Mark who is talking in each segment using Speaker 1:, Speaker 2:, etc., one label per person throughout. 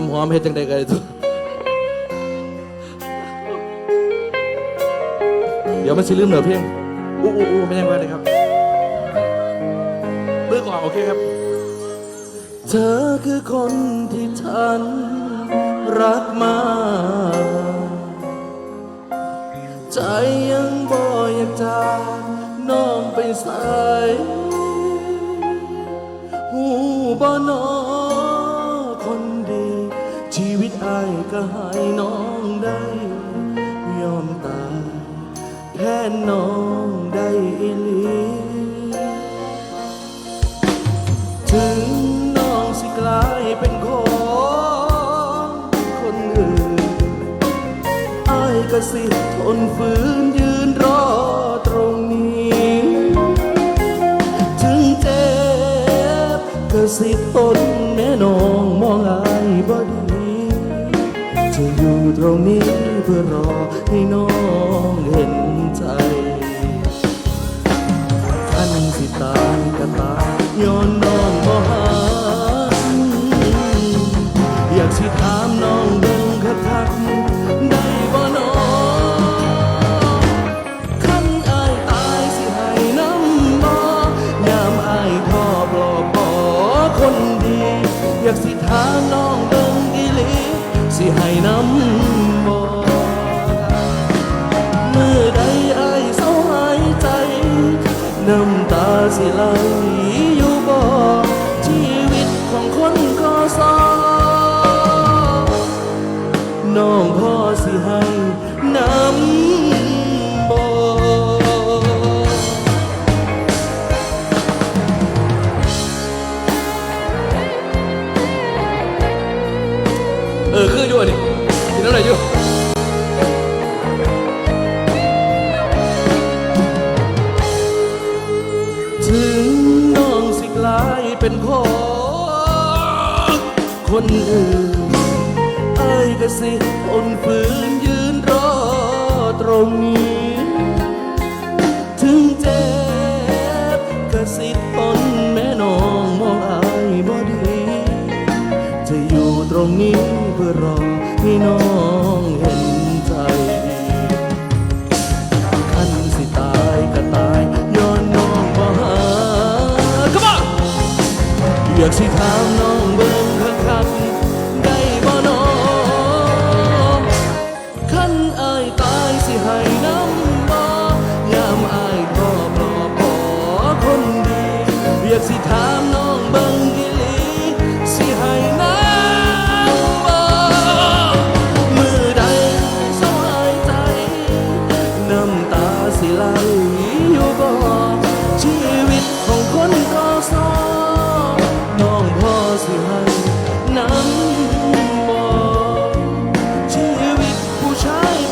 Speaker 1: ำหอมเฮ็ดจังใดก็ได้ตัวเดี๋ยวมันสิลืมเหนือเพลงอู้อู้อู้ไม่ยังไงเลยครับมือก่อนโอเคครับ เธอคือคนที่ฉันรักมากใจยังบ่อยากจากน้องไปใส่หูบ่นอน ก็ให้น้องได้ ยอมตายแทนน้องได้อีหลีถึงน้องสิกลายเป็นของคนอื่นอายก็สิทนฝืนยืนรอตรงนี้ ถึงเจ็บก็สิทนแม่น้องมองอาย จะอยู่ตรงนี้เพื่อรอให้น้องเห็นใจท่านสิตายก็ตายย้อนน้องบ่หันอยากสิถามน้องเบิ่งคักคักได้บ่น้องคันอายตายสิให้น้ำบ่ยามอายพ่อปลอบบ่คนดี อยากสิถามน้อง น้ำตาสิไหลอยู่บ่ชีวิตของคนก็สอน้องพ่อสิให้น้ำบ่เออคืออยู่อันนี่กินอะไรอยู่ คนอื่นเอ้ยก็สิทนฝืนยืนรอตรงนี้ ถึงเจ็บก็สิทนแม่น้องมองอายบ่ดี จะอยู่ตรงนี้เพื่อรอให้น้องเห็นใจท่านสิตายก็ตายย้อนน้องบ่หา Come on อยากสิถามน้องเบิ่ง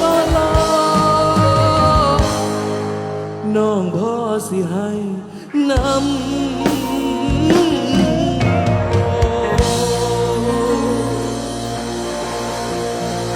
Speaker 1: บ่ลอน้องพ่อสิให้น้ำ